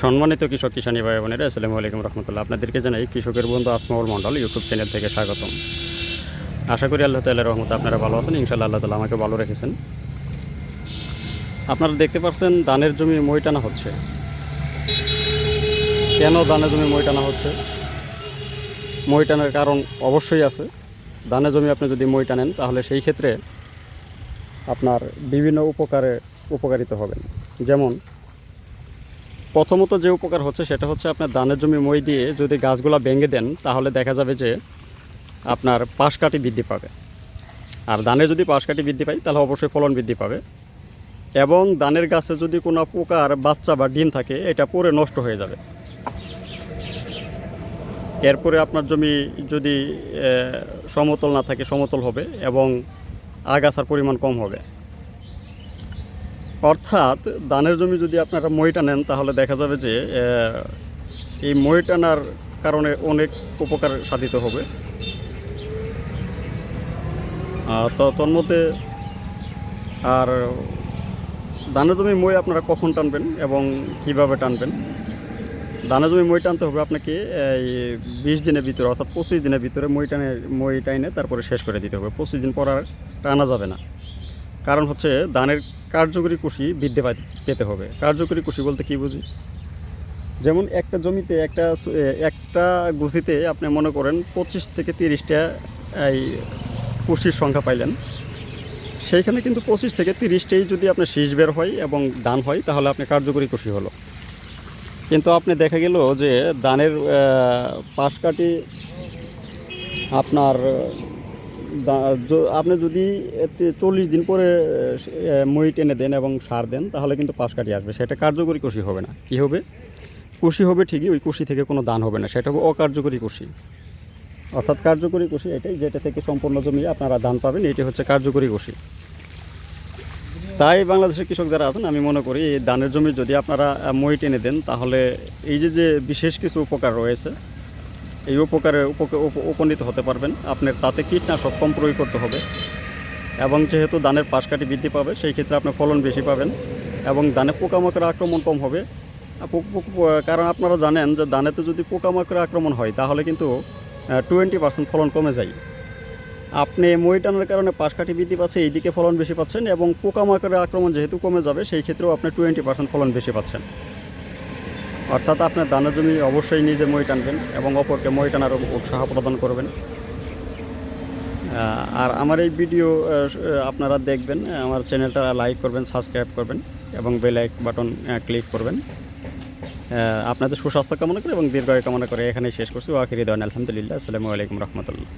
সম্মানিত কৃষক কিষানী ভাই বোনেরা, আসসালামু আলাইকুম রহমতুল্লাহ। আপনাদেরকে জানাই কৃষকের বন্ধু আসমাউল মণ্ডল ইউটিউব চ্যানেল থেকে স্বাগতম। আশা করি আল্লাহ তাল্লাহ রহমত আপনারা ভালো আছেন ইনশাল্লাহ আল্লাহ তালা আমাকে ভালো রেখেছেন। আপনারা দেখতে পাচ্ছেন ধানের জমি মই টানা হচ্ছে। কেন ধানের জমি মই টানা হচ্ছে? মই টানার কারণ অবশ্যই আছে। ধানের জমি আপনি যদি মই টানেন তাহলে সেই ক্ষেত্রে আপনার বিভিন্ন উপকারে উপকারিত হবেন। যেমন প্রথমত যে উপকার হচ্ছে সেটা হচ্ছে আপনার ধানের জমি মই দিয়ে যদি গাছগুলো ভেঙে দেন, তাহলে দেখা যাবে যে আপনার পাশ কাটি বৃদ্ধি পাবে। আর ধানে যদি পাশ কাটি বৃদ্ধি পায়, তাহলে অবশ্যই ফলন বৃদ্ধি পাবে। এবং ধানের গাছে যদি কোনো পোকার বাচ্চা বা ডিম থাকে, এটা পরে নষ্ট হয়ে যাবে। এরপরে আপনার জমি যদি সমতল না থাকে, সমতল হবে এবং আগাছার পরিমাণ কম হবে। অর্থাৎ ধানের জমি যদি আপনারা মই টানেন তাহলে দেখা যাবে যে এই মই টানার কারণে অনেক উপকার সাধিত হবে। তো তন্মধ্যে, আর ধানের জমি মই আপনারা কখন টানবেন এবং কীভাবে টানবেন? ধানের জমি মই টানতে হবে আপনাকে, এই বিশ দিনের ভিতরে অর্থাৎ পঁচিশ দিনের ভিতরে মই টানে, মই টাইনে তারপরে শেষ করে দিতে হবে। পঁচিশ দিন পর আর টানা যাবে না। কারণ হচ্ছে, ধানের কার্যকরী কুশি বৃদ্ধি পেতে হবে। কার্যকরী কুশি বলতে কি বুঝি? যেমন একটা জমিতে একটা একটা গুছিতে আপনি মনে করেন পঁচিশ থেকে তিরিশটা এই কুশির সংখ্যা পাইলেন। সেইখানে কিন্তু পঁচিশ থেকে তিরিশটাই যদি আপনার শীষ বের হয় এবং ধান হয় তাহলে আপনি কার্যকরী কুশি হলো। কিন্তু আপনি দেখা গেল যে আহ, পাশ কাটি আপনার আপনি যদি চল্লিশ দিন পরে মই টেনে দেন এবং সার দেন, তাহলে কিন্তু পাশ কাটিয়ে আসবে। সেটা কার্যকরী কুশি হবে না। কি হবে? কুশি হবে ঠিকই, ওই কুশি থেকে কোনো দান হবে না। সেটা হবে অকার্যকরী কুশি অর্থাৎ কার্যকরী কুশি এটাই, যেটা থেকে সম্পূর্ণ জমি আপনারা ধান পাবেন, এটি হচ্ছে কার্যকরী কুশি তাই বাংলাদেশের কৃষক যারা আছেন, আমি মনে করি এই ধানের জমি যদি আপনারা মই টেনে দেন, তাহলে এই যে যে বিশেষ কিছু উপকার রয়েছে এই উপকারে উপ- উপনীত হতে পারবেন। আপনার তাতে কীটনাশক কম প্রয়োগ করতে হবে এবং যেহেতু ধানের পাশকাঠি বৃদ্ধি পাবে, সেই ক্ষেত্রে আপনার ফলন বেশি পাবেন এবং ধানে পোকামাকড়ের আক্রমণ কম হবে। কারণ আপনারা জানেন যে ধানেতে যদি পোকামাকড়ের আক্রমণ হয়, তাহলে কিন্তু টোয়েন্টি পার্সেন্ট ফলন কমে যায়। আপনি মই টানার কারণে পাশকাঠি বৃদ্ধি পাচ্ছে, এইদিকে ফলন বেশি পাচ্ছেন এবং পোকামাকড়ের আক্রমণ যেহেতু কমে যাবে, সেই ক্ষেত্রেও আপনি টোয়েন্টি পার্সেন্ট ফলন বেশি পাচ্ছেন। অর্থাৎ আপনার ধানের জমি অবশ্যই নিজে মই টানবেন এবং অপরকে মই টানার উৎসাহ প্রদান করবেন। আর আমার এই ভিডিও আপনারা দেখবেন, আমার চ্যানেলটা লাইক করবেন, সাবস্ক্রাইব করবেন এবং বেল আইক বাটন ক্লিক করবেন। আপনাদের সুস্বাস্থ্য কামনা করে এবং দীর্ঘায়ু কামনা করে এখানেই শেষ করছি। ওয়াকিরি দেওয়ান আলহামদুলিল্লাহ। আসসালামু আলাইকুম রহমতুল্লাহ।